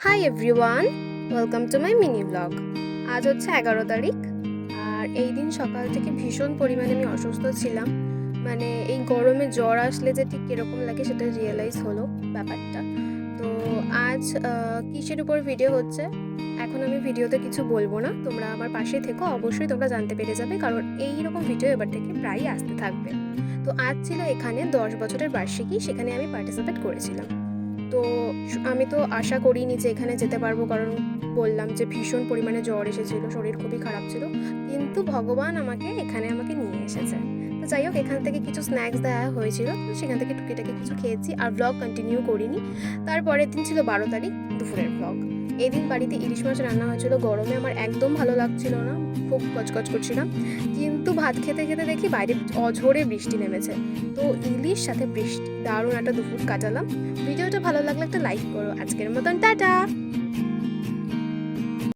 Hi everyone welcome to my mini blog আজ হচ্ছে এগারো তারিখ, আর এই দিন সকাল থেকে ভীষণ পরিমাণে আমি অসুস্থ ছিলাম। মানে এই গরমে জ্বর আসলে যে ঠিক কীরকম লাগে সেটা রিয়েলাইজ হলো ব্যাপারটা। তো আজ কিসের উপর ভিডিও হচ্ছে, এখন আমি ভিডিওতে কিছু বলব না। তোমরা আমার পাশে থেকো, অবশ্যই তোমরা জানতে পেরে যাবে, কারণ এই রকম ভিডিও এবার থেকে প্রায়ই আসতে থাকবে। তো আজ ছিল এখানে দশ বছরের বার্ষিকী, সেখানে আমি পার্টিসিপেট করেছিলাম। তো আমি তো আশা করিনি যে এখানে যেতে পারব, কারণ বললাম যে ভীষণ পরিমাণে জ্বর এসেছিল, শরীর খুবই খারাপ ছিল। কিন্তু ভগবান আমাকে এখানে আমাকে নিয়ে এসেছে। যাই হোক এখান থেকে কিছু স্ন্যাক্স দেওয়া হয়েছিল। সেখান থেকে টুকিটাকি কিছু খেয়েছি আর ব্লগ কন্টিনিউ করিনি। তারপরের দিন ছিল বারো তারিখ, দুপুরের ব্লগ এদিন বাড়িতে ইলিশ মাছ রান্না হয়েছিল। গরমে আমার একদম ভালো লাগছিল না, খুব কচকচ করছিলাম। কিন্তু ভাত খেতে খেতে দেখি বাইরে অঝোরে বৃষ্টি নেমেছে। তো ইলিশ সাথে বৃষ্টি দারুণ একটা দুপুর কাটালাম। ভিডিওটা ভালো লাগলে একটা লাইক করো। আজকের মতন, টাটা!